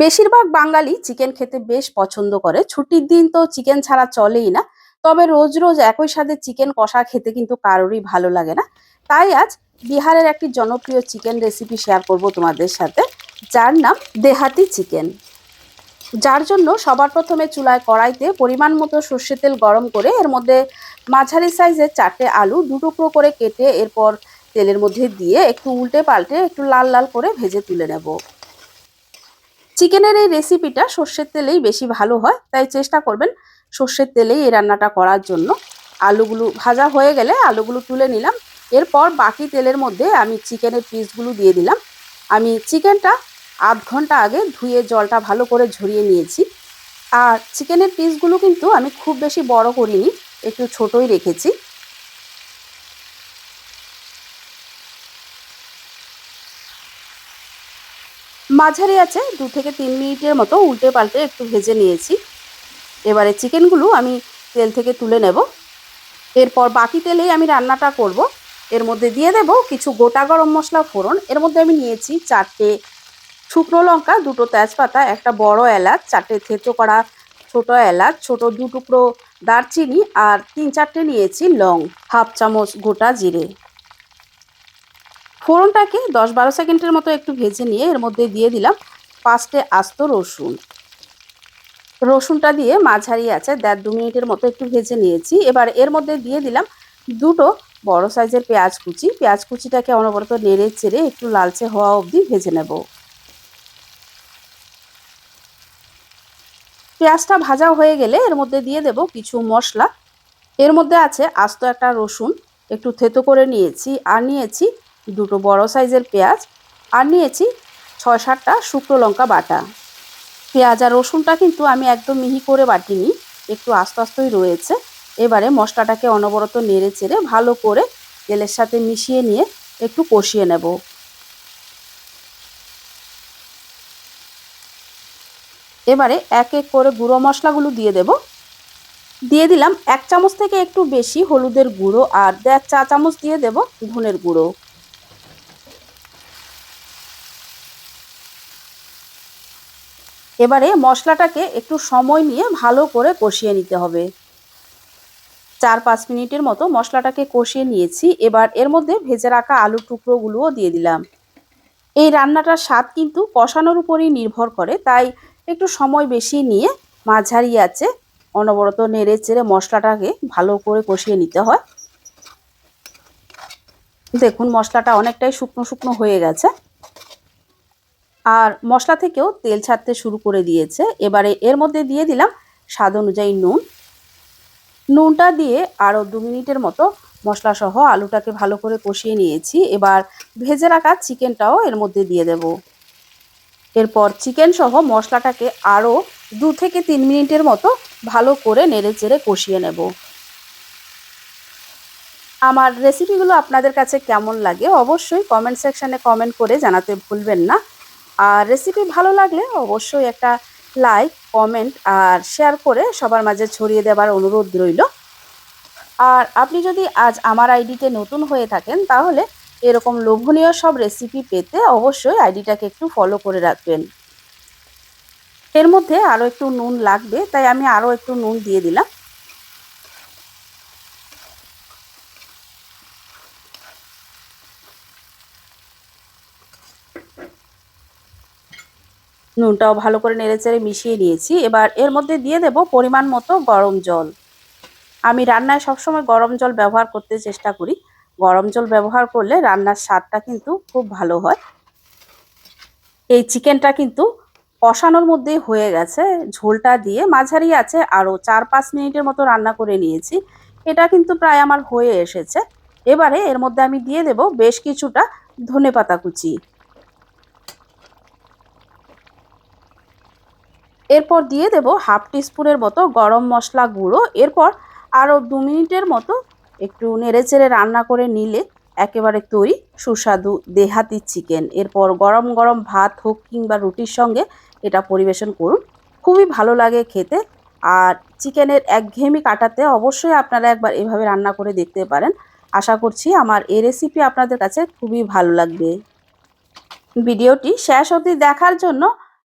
বেশিরভাগ বাঙালি চিকেন খেতে বেশ পছন্দ করে। ছুটির দিন তো চিকেন ছাড়া চলেই না। তবে রোজ রোজ একই সাথে চিকেন কষা খেতে কিন্তু কারোরই ভালো লাগে না। তাই আজ বিহারের একটি জনপ্রিয় চিকেন রেসিপি শেয়ার করব তোমাদের সাথে। যার নাম দেহাতি চিকেন যার জন্য সবার প্রথমে চুলায় কড়াইতে পরিমাণ মতো সর্ষের তেল গরম করে এর মধ্যে মাঝারি সাইজের চারটে আলু দু টুকরো করে কেটে এরপর তেলের মধ্যে দিয়ে একটু উল্টে পাল্টে একটু লাল লাল করে ভেজে তুলে নেব। চিকেনের এই রেসিপিটা সর্ষের তেলেই বেশি ভালো হয়, তাই চেষ্টা করবেন সর্ষের তেলেই এই রান্নাটা করার জন্য। আলুগুলো ভাজা হয়ে গেলে আলুগুলো তুলে নিলাম। এরপর বাকি তেলের মধ্যে আমি চিকেনের পিসগুলো দিয়ে দিলাম। আমি চিকেনটা আধ ঘণ্টা আগে ধুয়ে জলটা ভালো করে ঝরিয়ে নিয়েছি। আর চিকেনের পিসগুলো কিন্তু আমি খুব বেশি বড় করিনি, একটু ছোটই রেখেছি। মাঝারি আছে, দু থেকে তিন মিনিটের মতো উল্টে পাল্টে একটু ভেজে নিয়েছি। এবারে চিকেনগুলো আমি তেল থেকে তুলে নেব। এরপর বাকি তেলেই আমি রান্নাটা করব। এর মধ্যে দিয়ে দেব কিছু গোটা গরম মশলা ফোড়ন। এর মধ্যে আমি নিয়েছি চারটে শুকনো লঙ্কা, দুটো তেজপাতা, একটা বড় এলাচ, চারটে থেতো করা ছোট এলাচ, ছোট দু টুকরো দারচিনি, আর তিন চারটে নিয়েছি লং, হাফ চামচ গোটা জিরে। ফোড়নটাকে দশ বারো সেকেন্ডের মতো একটু ভেজে নিয়ে এর মধ্যে দিয়ে দিলাম পাঁচটে আস্ত রসুন। রসুনটা দিয়ে মাঝারি আছে, দেড় দু মিনিটের মতো একটু ভেজে নিয়েছি। এবার এর মধ্যে দিয়ে দিলাম দুটো বড় সাইজের পেঁয়াজ কুচি। পেঁয়াজ কুচিটাকে অনবরত নেড়ে চেড়ে একটু লালচে হওয়া অবধি ভেজে নেব। পেঁয়াজটা ভাজা হয়ে গেলে এর মধ্যে দিয়ে দেব কিছু মশলা। এর মধ্যে আছে আস্ত একটা রসুন, একটু থেতো করে নিয়েছি, আর নিয়েছি দুটো বড় সাইজের পেঁয়াজ আর নিয়েছি ছয় সাতটা শুকনো লঙ্কা বাটা। পেঁয়াজ আর রসুনটা কিন্তু আমি একদম মিহি করে বাটিনি, একটু আস্তে আস্তেই রয়েছে। এবারে মশলাটাকে অনবরত নেড়ে চেড়ে ভালো করে তেলের সাথে মিশিয়ে নিয়ে একটু কষিয়ে নেব। এবারে এক এক করে গুঁড়ো মশলাগুলো দিয়ে দেব। দিয়ে দিলাম এক চামচ থেকে একটু বেশি হলুদের গুঁড়ো আর দেড় চা চামচ দিয়ে দেব ধনের গুঁড়ো। এবারে মশলাটাকে একটু সময় নিয়ে ভালো করে কষিয়ে নিতে হবে। চার পাঁচ মিনিটের মতো মশলাটাকে কষিয়ে নিয়েছি। এবার এর মধ্যে ভেজে রাখা আলুর টুকরোগুলোও দিয়ে দিলাম। এই রান্নাটার স্বাদ কিন্তু কষানোর উপরেই নির্ভর করে, তাই একটু সময় বেশি নিয়ে মাঝারি আছে, অনবরত নেড়ে চেড়ে মশলাটাকে ভালো করে কষিয়ে নিতে হয়। দেখুন মশলাটা অনেকটাই শুকনো শুকনো হয়ে গেছে। আর মশলা থেকেও তেল ছাড়তে শুরু করে দিয়েছে। এবারে এর মধ্যে দিয়ে দিলাম স্বাদ অনুযায়ী নুন। নুনটা দিয়ে আরও দু মিনিটের মতো মশলা সহ আলুটাকে ভালো করে কষিয়ে নিয়েছি। এবার ভেজে রাখা চিকেনটাও এর মধ্যে দিয়ে দেব। এরপর চিকেন সহ মশলাটাকে আরও দু থেকে তিন মিনিটের মতো ভালো করে নেড়ে চেড়ে কষিয়ে নেব। আমার রেসিপিগুলো আপনাদের কাছে কেমন লাগে অবশ্যই কমেন্ট সেকশানে কমেন্ট করে জানাতে ভুলবেন না। আর রেসিপি ভালো লাগলে অবশ্যই একটা লাইক কমেন্ট আর শেয়ার করে সবার মাঝে ছড়িয়ে দেবার অনুরোধ রইল। আর আপনি যদি আজ আমার আইডিতে নতুন হয়ে থাকেন, তাহলে এরকম লোভনীয় সব রেসিপি পেতে অবশ্যই আইডিটাকে একটু ফলো করে রাখবেন। এর মধ্যে আরও একটু নুন লাগবে, তাই আমি আরও একটু নুন দিয়ে দিলাম। নুনটাও ভালো করে নেড়েচেড়ে মিশিয়ে নিয়েছি। এবার এর মধ্যে দিয়ে দেব পরিমাণ মতো গরম জল। আমি রান্নায় সবসময় গরম জল ব্যবহার করতে চেষ্টা করি। গরম জল ব্যবহার করলে রান্নার স্বাদটা কিন্তু খুব ভালো হয়। এই চিকেনটা কিন্তু কষানোর মধ্যেই হয়ে গেছে। ঝোলটা দিয়ে মাঝারি আছে, আরও চার পাঁচ মিনিটের মতো রান্না করে নিয়েছি। এটা কিন্তু প্রায় আমার হয়ে এসেছে। এবারে এর মধ্যে আমি দিয়ে দেব বেশ কিছুটা ধনে পাতা কুচি। এরপর দিয়ে দেব হাফ টিস্পুনের মতো গরম মশলা গুঁড়ো। এরপর আরও দু মিনিটের মতো একটু নেড়েচেড়ে রান্না করে নিলে একেবারে তৈরি সুস্বাদু দেহাতি চিকেন। এরপর গরম গরম ভাত হোক কিংবা রুটির সঙ্গে এটা পরিবেশন করুন। খুবই ভালো লাগে খেতে। আর চিকেনের একঘেয়েমি কাটাতে অবশ্যই আপনারা একবার এভাবে রান্না করে দেখতে পারেন। আশা করছি আমার এই রেসিপি আপনাদের কাছে খুবই ভালো লাগবে। ভিডিওটি শেষ অবধি দেখার জন্য